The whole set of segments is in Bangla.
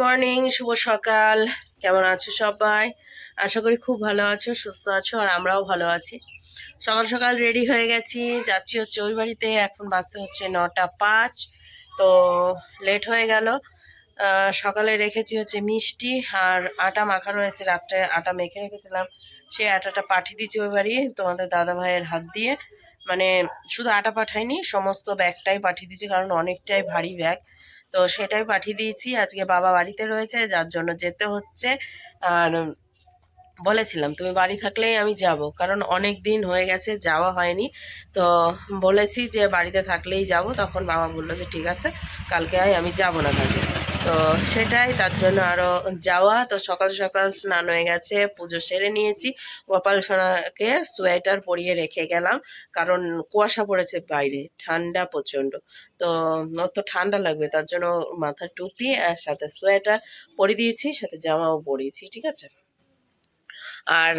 মর্নিং শুভ সকাল। কেমন আছো সবাই? আশা করি খুব ভালো আছো, সুস্থ আছো, আর আমরাও ভালো আছি। সকাল সকাল রেডি হয়ে গেছি, যাচ্ছি হচ্ছে ওই বাড়িতে, এখন বাসে হচ্ছে নটা পাঁচ, তো লেট হয়ে গেল। সকালে রেখেছি হচ্ছে মিষ্টি আর আটা মাখা রয়েছে রাত্রে আটা মেখে রেখেছিলাম। সেই আটাটা পাঠিয়ে দিয়েছি ওই বাড়ি, তোমাদের দাদা ভাইয়ের হাত দিয়ে। মানে শুধু আটা পাঠাইনি, সমস্ত ব্যাগটাই পাঠিয়ে দিয়েছি, কারণ অনেকটাই ভারী ব্যাগ তো সেটাই পাঠিয়ে দিয়েছি। আজকে বাবা বাড়িতে রয়েছে, যার জন্য যেতে হচ্ছে। আর বলেছিলাম, তুমি বাড়ি থাকলেই আমি যাব, কারণ অনেক দিন হয়ে গেছে, যাওয়া হয়নি। তো বলেছি যে বাড়িতে থাকলেই যাব, তখন বাবা বলল যে ঠিক আছে, কালকে আয়, আমি যাব না কালকে তো সেটাই, তার জন্য আরও যাওয়া। তো সকাল সকাল স্নান হয়ে গেছে, পুজো সেরে নিয়েছি। গোপাল সোনাকে সোয়েটার পরিয়ে রেখে গেলাম, কারণ কুয়াশা পড়েছে বাইরে, ঠান্ডা প্রচণ্ড। তো অত ঠান্ডা লাগবে, তার জন্য মাথার টুপি আর সাথে সোয়েটার পরিয়ে দিয়েছি, সাথে জামাও পরিয়েছি, ঠিক আছে? আর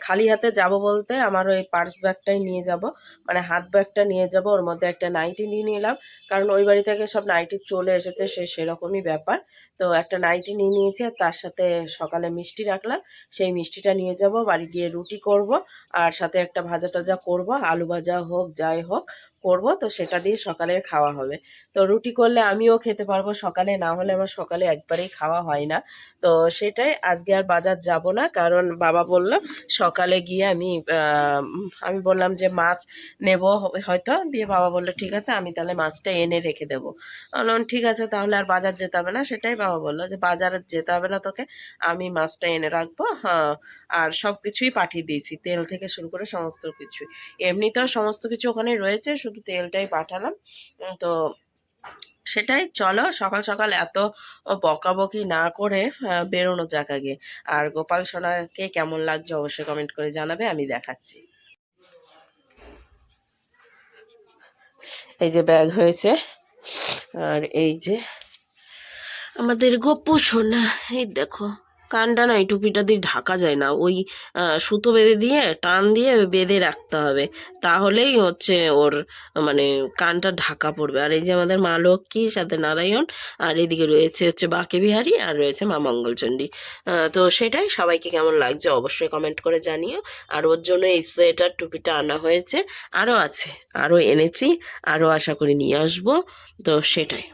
খালি হাতে যাব বলতে আমার ওই পার্স ব্যাগটাই নিয়ে যাব। মানে হাত ব্যাগটা নিয়ে যাব, ওর মধ্যে একটা নাইটি নিয়ে নিলাম। কারণ ওই বাড়ি থেকে সব নাইটি চলে এসেছে, সে সেরকমই ব্যাপার। তো একটা নাইটি নিয়ে নিয়েছি আর তার সাথে সকালে মিষ্টি রাখলাম। সেই মিষ্টিটা নিয়ে যাব, বাড়ি গিয়ে রুটি করব। আর সাথে একটা ভাজা টাজা করব, আলু ভাজা হোক, যাই হোক। করব, তো সেটা দিয়ে সকালের খাওয়া হবে। তো রুটি করলে আমিও খেতে পারব, সকালে না হলে আমার সকালে একবারেই খাওয়া হয় না। তো সেটাই আজকে আর বাজার যাব না, কারণ বাবা বলল সকালে গিয়ে আমি আমি বললাম যে মাছ নেব হয়তো। দিয়ে বাবা বলল, ঠিক আছে, আমি তাহলে মাছটা এনে রেখে দেবো। বললাম, ঠিক আছে, তাহলে আর বাজার যেতে হবে না। সেটাই বাবা বলল যে, বাজারে যেতে হবে না তোকে, আমি মাছটা এনে রাখব হ্যাঁ আর সব কিছুই পাঠিয়ে দিয়েছি, তেল থেকে শুরু করে সমস্ত কিছুই। এমনিতেও সমস্ত কিছু ওখানে রয়েছে, শুধু তেলটাই পাঠালাম। তো সেটাই চলো সকাল সকাল এত বকাবকি না করে বেরোনো যাক আগে। আর গোপাল সোনাকে কেমন লাগছে অবশ্যই কমেন্ট করে জানাবে, আমি দেখাচ্ছি। এই যে ব্যাগ হয়েছে, আর এই যে আমাদের গপ্পু সোনা, এই দেখো। কানটা না এই টুপিটা দিয়ে ঢাকা যায় না। ওই সুতো বেঁধে দিয়ে, টান দিয়ে বেঁধে রাখতে হবে। তাহলেই হচ্ছে ওর মানে কানটা ঢাকা পড়বে। আর এই যে আমাদের মা লক্ষ্মী, সাথে নারায়ণ, আর এদিকে রয়েছে হচ্ছে বাকে বিহারী, আর রয়েছে মা মঙ্গলচণ্ডী। তো সেটাই সবাইকে কেমন লাগছে অবশ্যই কমেন্ট করে জানিও। আর ওর জন্য এই সোয়েটার, টুপিটা আনা হয়েছে। আরও আছে আরও এনেছি আরও আশা করি নিয়ে আসব। তো সেটাই।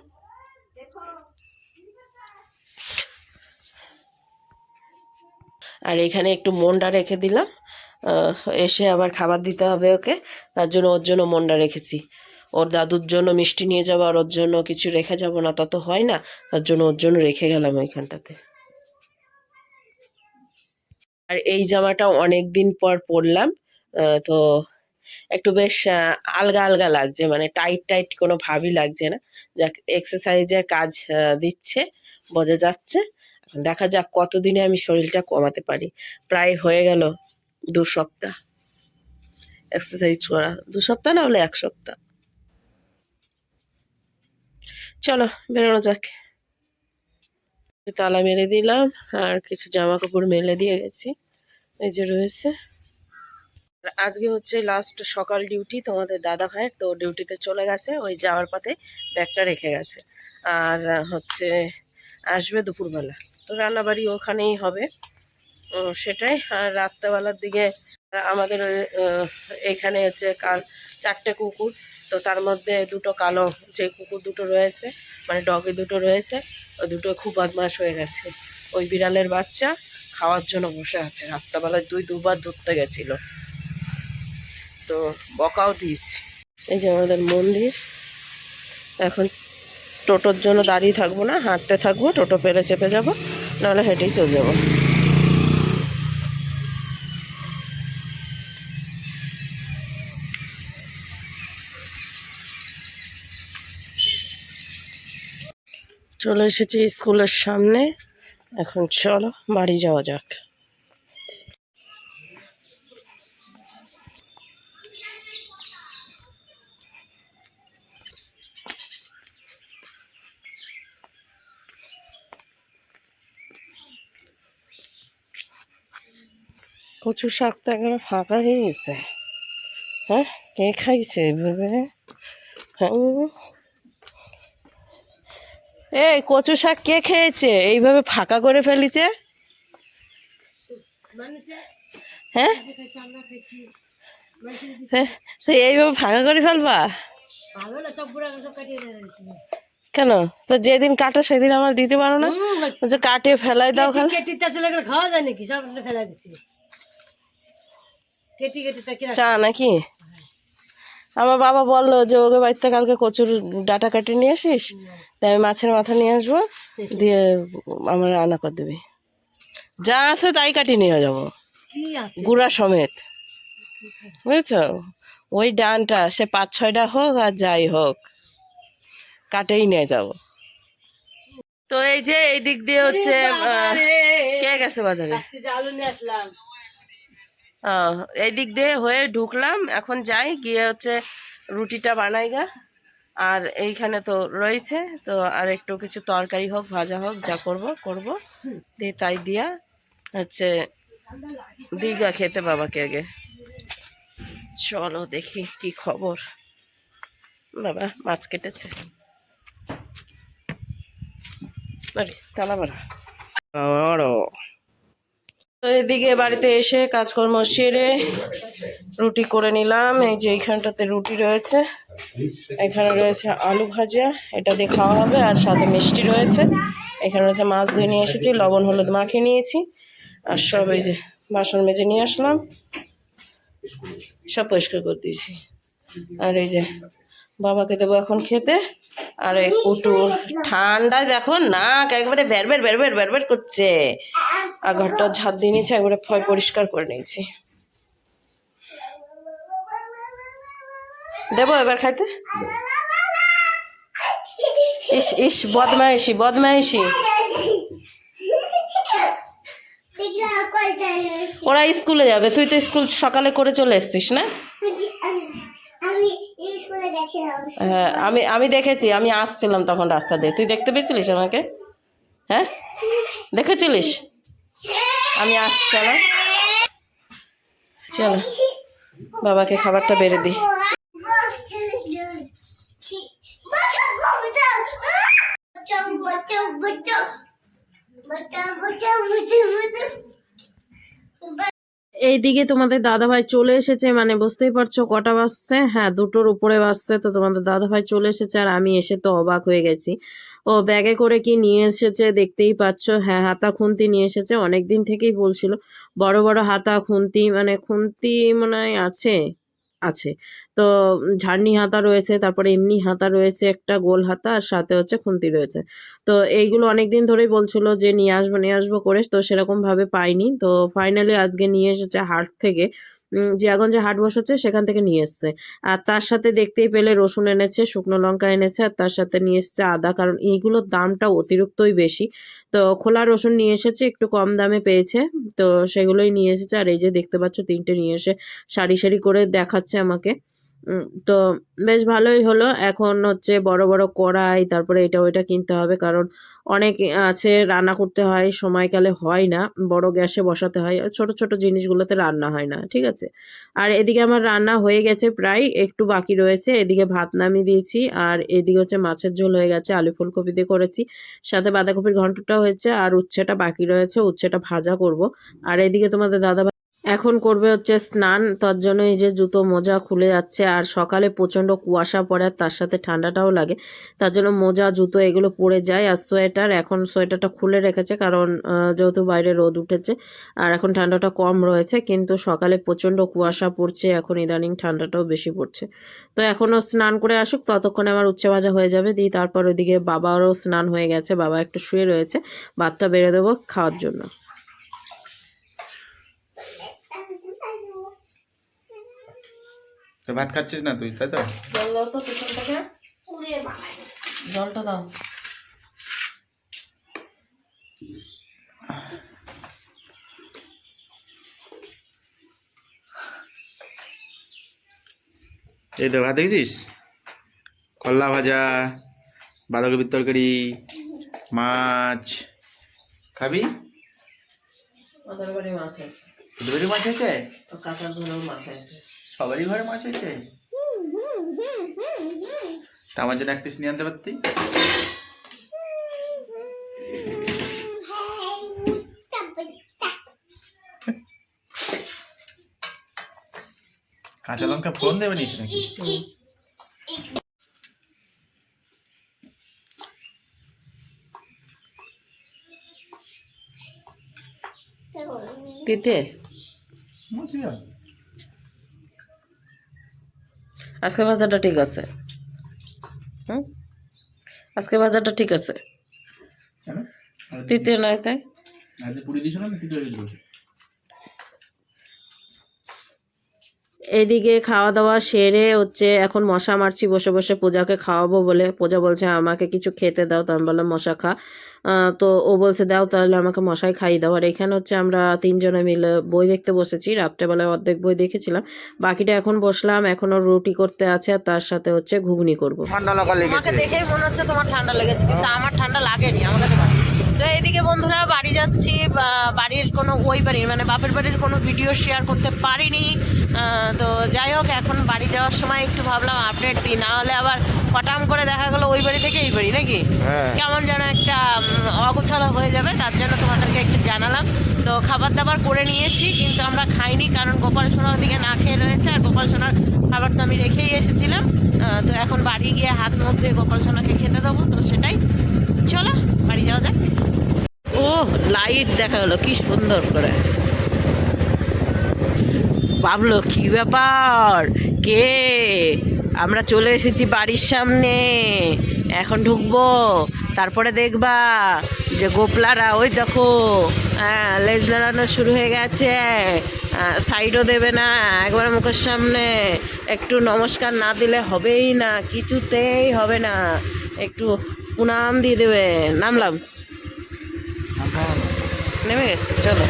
আর এখানে একটু মন্ডা রেখে দিলাম। এসে আবার খাবার দিতে হবে ওকে। তার জন্য ওর জন্য মন্ডা রেখেছি। ওর দাদুর জন্য মিষ্টি নিয়ে যাব আর ওর জন্য কিছু রেখে যাব না, তা তো হয় না। তার জন্য ওর জন্য রেখে গেলাম ওইখানটাতে। আর এই জামাটা অনেক দিন পর পরলাম। তো একটু বেশ আলগা আলগা লাগছে মানে টাইট টাইট কোনো ভাবই লাগছে না। যাক এক্সারসাইজের কাজ দিচ্ছে, বোঝা যাচ্ছে। দেখা যাক কতদিনে আমি শরীরটা কমাতে পারি। প্রায় হয়ে গেল দু সপ্তাহ। এক্সারসাইজ করা। দু সপ্তাহ না হলে এক সপ্তাহ। চলো, বেরোনো যাক। তালা মেরে দিলাম, আর কিছু জামা কাপড় মেলে দিয়ে গেছি। এই যে রয়েছে। আজকে হচ্ছে লাস্ট সকাল ডিউটি তোমাদের দাদা ভাইয়ের, তো ডিউটিতে চলে গেছে, ওই যাওয়ার পথে ব্যাগটা রেখে গেছে। আর হচ্ছে, আসবে দুপুরবেলা। তো রান্নাবাড়ি ওখানেই হবে। সেটাই। আর রাত্রেবেলার দিকে আমাদের এখানে হচ্ছে কাল চারটে কুকুর। তো তার মধ্যে দুটো কালো যে কুকুর দুটো রয়েছে মানে ডগে দুটো রয়েছে, ও দুটো খুব বদমাশ হয়ে গেছে। ওই বিড়ালের বাচ্চা খাওয়ার জন্য বসে আছে। রাত্রেবেলায় দুই, দুবার ধরতে গেছিল। তো বকাও দিয়েছি। এই যে আমাদের মন্দির। এখন টোটোর জন্য দাঁড়িয়ে থাকব না, হাঁটতে থাকব, টোটো পেরে চেপে যাব। নাহলে হেঁটেই চলে যাব। চলে এসেছি স্কুলের সামনে। এখন চলো বাড়ি যাওয়া যাক। কচু শাক তো একেবারে ফাঁকা হয়ে গেছে। হ্যাঁ কে খাইছে এভাবে? হ্যাঁ এই কচু শাক কে খেয়েছে? এইভাবে ফাঁকা করে ফেলিছে? হ্যাঁ? সে এইভাবে ফাঁকা করে ফেলবা? কেন? তো যেদিন কাটো সেদিন আমার দিতে পারো না? কাটে ফেলাই দাও খাওয়া যায় নাকি? সব এগুলো ফেলা দিচ্ছি। চা নাকি? আমার বাবা বলল যে ওকে বাড়িতে কালকে কচুর ডাটা কাটে নিয়ে আসিস? তাই আমি মাছের মাথা নিয়ে আসব দিয়ে আমার রান্না করে দেবে। যা আছে তাই কাটি নিয়ে যাব। গুড়া সমেত। বুঝেছ? ওই ডানটা সে পাঁচ ছয়টা হোক আর যাই হোক কাটেই নিয়ে যাব। তো এই যে এই দিক দিয়ে হচ্ছে কে গেছে বাজারে? আজকে আলু নিয়ে আসলাম। এই দিক দিয়ে হয়ে ঢুকলাম। এখন যাই, গিয়ে হচ্ছে রুটিটা বানাই গা। আর এইখানে তো রয়েছে, তো আর একটু কিছু তরকারি হোক, ভাজা হোক, যা করব করব। দিয়ে তাই দিয়া হচ্ছে দীঘা খেতে বাবাকে আগে। চলো দেখি কি খবর। বাবা, মাছ কেটেছে। তালা আবারও তো এদিকে বাড়িতে এসে কাজকর্ম সেরে রুটি করে নিলাম। এই যে এইখানটাতে রুটি রয়েছে, এখানে রয়েছে আলু ভাজা, এটা দিয়ে খাওয়া হবে আর সাথে মিষ্টি রয়েছে। এখানে রয়েছে মাছ ধুয়ে নিয়ে এসেছি, লবণ, হলুদ মাখিয়ে নিয়েছি, আর সব এই যে বাসন মেজে নিয়ে আসলাম। সব পরিষ্কার করে দিয়েছি। আর এই যে বাবাকে দেবো এখন খেতে। আর এই কুটুর, ঠান্ডায় দেখো নাক একবারে বেরবের বেরবের বেরবের করছে। আর ঘরটা ঝাঁপ দিয়ে নিয়েছি, একবারে ফয় পরিষ্কার করে নিয়েছি। দেবো এবার খাইতে? ইস ইস, বদমাইশি বদমাইশি। ওরা স্কুলে যাবে, তুই তো স্কুল সকালে করে চলে এসছিস, না? হ্যাঁ আমি আমি দেখেছি, আমি আসছিলাম তখন রাস্তা দিয়ে। তুই দেখতে পেয়েছিলিস আমাকে? হ্যাঁ? দেখেছিলিস? আমি আসছি চলো। চলো। বাবাকে খাবারটা বেড়ে দিই। এইদিকে তোমাদের দাদাভাই চলে এসেছে মানে বুঝতেই পারছ কটা বাজছে? হ্যাঁ দুটোর উপরে বাজছে তো তোমাদের দাদাভাই চলে এসেছে আর আমি এসে তো অবাক হয়ে গেছি। ও ব্যাগে করে কি নিয়ে এসেছে দেখতেই পাচ্ছ? হ্যাঁ হাতা খুন্তি নিয়ে এসেছে অনেক দিন থেকেই বলছিল। বড় বড় হাতা, খুন্তি মানে খুন্তি মনে আছে। আছে। তো ঝাড়নি হাতা রয়েছে, তারপরে এমনি হাতা রয়েছে একটা, গোল হাতা, আর সাথে হচ্ছে খুন্তি রয়েছে। তো এইগুলো অনেক দিন ধরেই বলছিল যে নিয়ে আসব নিয়ে আসব করে, তো সেরকমভাবে পাইনি। তো ফাইনালি আজকে নিয়ে এসেছে হাট থেকে। জিয়াগঞ্জে হাট বসেছে সেখান থেকে নিয়ে এসছে। আর তার সাথে দেখতেই পেলে রসুন এনেছে, শুকনো লঙ্কা এনেছে, আর তার সাথে নিয়ে এসছে আদা, কারণ এইগুলোর দামটা অতিরিক্তই বেশি। তো খোলা রসুন নিয়ে এসেছে, একটু কম দামে পেয়েছে। তো সেগুলোই নিয়ে এসেছে, আর এই যে দেখতে পাচ্ছ তিনটে নিয়ে এসে সারি সারি করে দেখাচ্ছে আমাকে। তো বেশ ভালোই হলো। এখন হচ্ছে বড় বড় কড়াই, তারপরে এটা ওইটা কিনতে হবে। কারণ অনেক আছে, রান্না করতে হয় সময়কালে হয় না। বড় গ্যাসে বসাতে হয়। ছোট ছোট জিনিসগুলোতে রান্না হয় না, ঠিক আছে? আর এদিকে আমার রান্না হয়ে গেছে প্রায়, একটু বাকি রয়েছে। এদিকে ভাত নামিয়ে দিয়েছি। আর এদিকে হচ্ছে মাছের ঝোল হয়ে গেছে, আলু ফুলকপি দিয়ে করেছি। সাথে বাঁধাকপির ঘন্টটা হয়েছে। আর উচ্ছেটা বাকি রয়েছে, উচ্ছেটা ভাজা করব। আর এদিকে তোমাদের দাদা এখন করবে হচ্ছে স্নান, তার জন্য এই যে জুতো মোজা খুলে যাচ্ছে, আর সকালে প্রচণ্ড কুয়াশা পড়ে, আর তার সাথে ঠান্ডাটাও লাগে। তার জন্য মোজা, জুতো এগুলো পরে যায়, আর সোয়েটার, এখন সোয়েটারটা খুলে রেখেছে, কারণ যেহেতু বাইরে রোদ উঠেছে, আর এখন ঠান্ডাটা কম রয়েছে, কিন্তু সকালে প্রচণ্ড কুয়াশা পড়ছে, এখন ইদানিং ঠান্ডাটাও বেশি পড়ছে। তো এখনও স্নান করে আসুক, ততক্ষণে আমার উচ্ছে ভাজা হয়ে যাবে, দিয়ে তারপর ওইদিকে বাবারও স্নান হয়ে গেছে, বাবা একটু শুয়ে রয়েছে, ভাতটা বেড়ে দেবো খাওয়ার জন্য। তো ভাত খাচ্ছিস না তুই তাই তো? জল দাও তো পিছন থেকে জলটা দাও। এই তো ভাত দেখেছিস? কল্লা ভাজা বাঁধাকপির তরকারি মাছ। খাবি? মাছ আছে। মাছ ও কাকার ধরেও মাছ আছে। সবারই ঘরে মাছ হয়েছে? তা আমার জন্য এক পিস নিয়ে আনতে পারতি? কাঁচা লঙ্কা ফোন দেবে নিয়েছে নাকি? তেতে? আজকে বাজারটা ঠিক আছে। হুম? আজকে বাজারটা ঠিক আছে। তৃতীয় নয় তাই পুরি দিয়েছিল না? তিতে এইদিকে খাওয়া দাওয়া সেরে হচ্ছে এখন মশা মারছি বসে বসে পূজাকে খাওয়াবো বলে। পূজা বলছে আমাকে কিছু খেতে দাও। তো আমি বললাম মশা খা। আহ, তো ও বলছে দাও তাহলে আমাকে মশাই খাইয়ে দাও। আর এখানে হচ্ছে আমরা তিনজনে মিলে বই দেখতে বসেছি। রাত্রেবেলায় অর্ধেক বই দেখেছিলাম। বাকিটা এখন বসলাম এখনও রুটি করতে আছে আর তার সাথে হচ্ছে ঘুগনি করব। ঠান্ডা লাগা তোমাকে দেখেই মনে হচ্ছে তোমার ঠান্ডা লেগেছে কিন্তু আমার ঠান্ডা লাগেনি আমাকে এইদিকে বন্ধুরা বাড়ি যাচ্ছি বাড়ির কোনো ওই বাড়ির মানে বাপের বাড়ির কোনো ভিডিও শেয়ার করতে পারিনি। তো যাই হোক এখন বাড়ি যাওয়ার সময় একটু ভাবলাম আপডেট দিই না হলে আবার পটাম করে দেখা গেলো ওই বাড়ি থেকে এই বাড়ি নাকি? হ্যাঁ। কেমন যেন একটা অগোছালো হয়ে যাবে তার জন্য তোমাদেরকে একটু জানালাম। তো খাবার দাবার করে নিয়েছি কিন্তু আমরা খাইনি কারণ গোপাল সোনার দিকে না খেয়ে রয়েছে আর গোপাল সোনার খাবার তো আমি রেখেই এসেছিলাম। তো এখন বাড়ি গিয়ে হাত মুখ দিয়ে গোপাল সোনাকে খেতে দেবো তো সেটাই। চলো, বাড়ি যাওয়া যাক। ও লাইট দেখা গেলো, কি সুন্দর করে। ভাবলো কি ব্যাপার? কে? আমরা চলে এসেছি বাড়ির সামনে। এখন ঢুকবো, তারপরে দেখবা যে গোপলারা, ওই দেখো হ্যাঁ লেজ নাড়ানো শুরু হয়ে গেছে। সাইডও দেবে না, একবার মুখের সামনে। একটু নমস্কার না দিলে হবেই না, কিছুতেই হবে না। একটু প্রণাম দিয়ে দেবে। নামলাম। নেমে গেছে, চলো।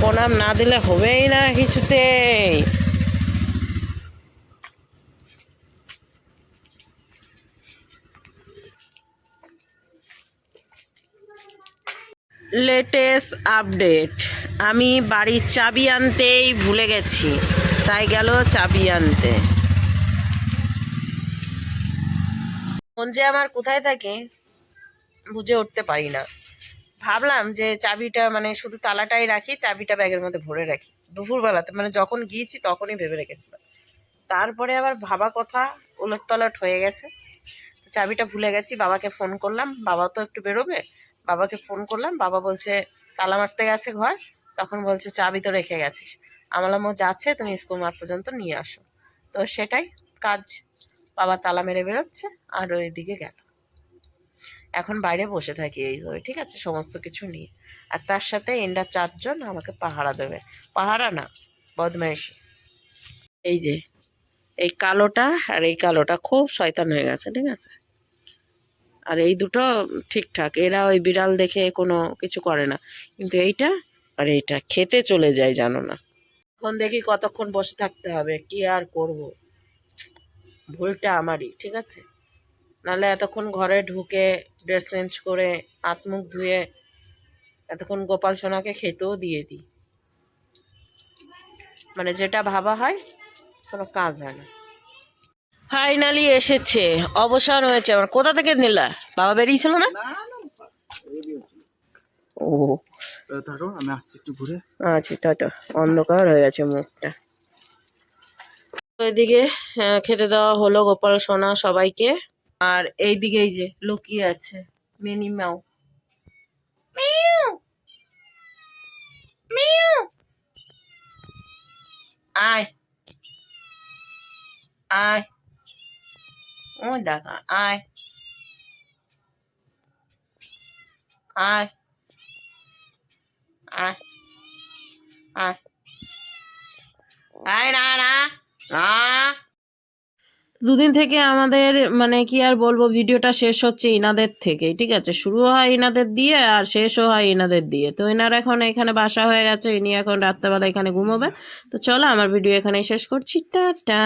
প্রণাম না দিলে হবেই না কিছুতেই লেটেস্ট আপডেট। আমি বাড়ির চাবি আনতেই ভুলে গেছি। তাই গেল চাবি আনতে। ফোন যে আমার কোথায় থাকে, বুঝে উঠতে পারি না। ভাবলাম যে চাবিটা মানে শুধু তালাটাই রাখি, চাবিটা ব্যাগের মধ্যে ভরে রাখি। দুপুরবেলাতে মানে যখন গিয়েছি তখনই ভেবে রেখেছিলাম। তারপরে আবার ভাবা কথা উলট পালট হয়ে গেছে। চাবিটা ভুলে গেছি, বাবাকে ফোন করলাম। বাবা তো একটু বেরোবে, বাবাকে ফোন করলাম। বাবা বলছে, তালা মারতে গেছে ঘর? তখন বলছে, চাবি তো রেখে গেছিস। আমলাম ও যাচ্ছে, তুমি স্কুল মাঠ পর্যন্ত নিয়ে আসো। তো সেটাই কাজ বাবা তালা মেরে বেরোচ্ছে, আর ওই দিকে গেল। এখন বাইরে বসে থাকি এইভাবে, ঠিক আছে? সমস্ত কিছু নিয়ে। আর তার সাথে এন্ডা চারজন আমাকে পাহারা দেবে। পাহারা না, বদমাইশি। এই যে, এই কালোটা আর এই কালোটা খুব শয়তান হয়ে গেছে, ঠিক আছে? আর এই দুটো ঠিকঠাক, এরা ওই বিড়াল দেখে কোনো কিছু করে না। কিন্তু এইটা, আর এইটা, খেতে চলে যায়, জানো না। এখন দেখি কতক্ষণ বসে থাকতে হবে, কি আর করব? ভুলটা আমারই ঠিক আছে? নাহলে এতক্ষণ ঘরে ঢুকে ড্রেস চেঞ্জ করে হাত মুখ ধুয়ে এতক্ষণ গোপাল সোনাকে খেতেও দিয়ে দিই। মানে যেটা ভাবা হয় কোনো কাজ হয় না। ফাইনালি এসেছে অবসান হয়েছে আমার। কোথা থেকে নিলা? বাবা বেরিয়েছিল না? ও। আমি আসছি একটু ঘুরে। আচ্ছা তো অন্ধকার হয়ে গেছে মুখটা। এদিকে খেতে দেওয়া হলো গোপাল সোনা সবাইকে। আর এইদিকে এই যে লুকিয়ে আছে মিনি মিউ! আয়। আয়। ও দেখা আয়। আয়। আয়। আয় না না। দুদিন থেকে আমাদের মানে কি আর বলব, ভিডিওটা শেষ হচ্ছে ইনাদের থেকে ঠিক আছে? শুরু হয় ইনাদের দিয়ে আর শেষও হয় ইনাদের দিয়ে। তো ইনার এখন এখানে বাসা হয়ে গেছে, ইনি এখন রাত্রেবেলা এখানে ঘুমোবে তো চলো, আমার ভিডিও এখানে শেষ করছি। টাটা।